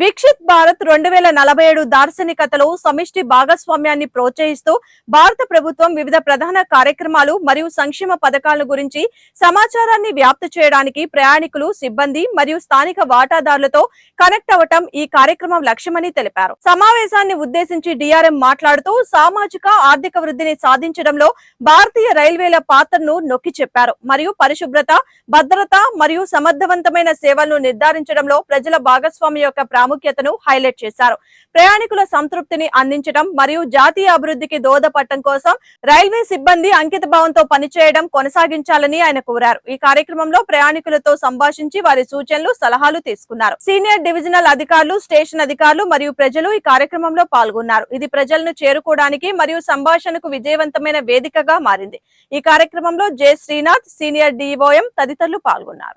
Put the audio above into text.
వీక్షిత్ భారత్ రెండు వేల నలభై ఏడు దార్శనికతలో సమిష్టి భాగస్వామ్యాన్ని ప్రోత్సహిస్తూ భారత ప్రభుత్వం వివిధ ప్రధాన కార్యక్రమాలు మరియు సంక్షేమ పథకాల గురించి సమాచారాన్ని వ్యాప్తి చేయడానికి ప్రయాణికులు సిబ్బంది మరియు స్థానిక వాటాదారులతో కనెక్ట్ అవ్వటం ఈ కార్యక్రమం లక్ష్యమని తెలిపారు. సమావేశాన్ని ఉద్దేశించి డిఆర్ఎం మాట్లాడుతూ సామాజిక ఆర్థిక వృద్ధిని సాధించడంలో భారతీయ రైల్వేల పాత్రను నొక్కి చెప్పారు మరియు పరిశుభ్రత భద్రత మరియు సమర్థవంతమైన సేవలను నిర్ధారించడంలో ప్రజల భాగస్వామ్యం యొక్క ప్రాముఖ్యతను హైలైట్ చేశారు. ప్రయాణికుల సంతృప్తిని అందించడం మరియు జాతీయ అభివృద్ధికి దోహదపడటం కోసం రైల్వే సిబ్బంది అంకిత భావంతో పనిచేయడం కొనసాగించాలని ఆయన కోరారు. ఈ కార్యక్రమంలో ప్రయాణికులతో సంభాషించి వారి సూచనలు సలహాలు తీసుకున్నారు. సీనియర్ డివిజనల్ అధికారులు స్టేషన్ అధికారులు మరియు ప్రజలు ఈ కార్యక్రమంలో పాల్గొన్నారు. ఇది ప్రజలను చేరుకోవడానికి మరియు సంభాషణకు విజయవంతమైన వేదికగా మారింది. ఈ కార్యక్రమంలో జె. శ్రీనాథ్ సీనియర్ డిఓఎం తదితరులు పాల్గొన్నారు.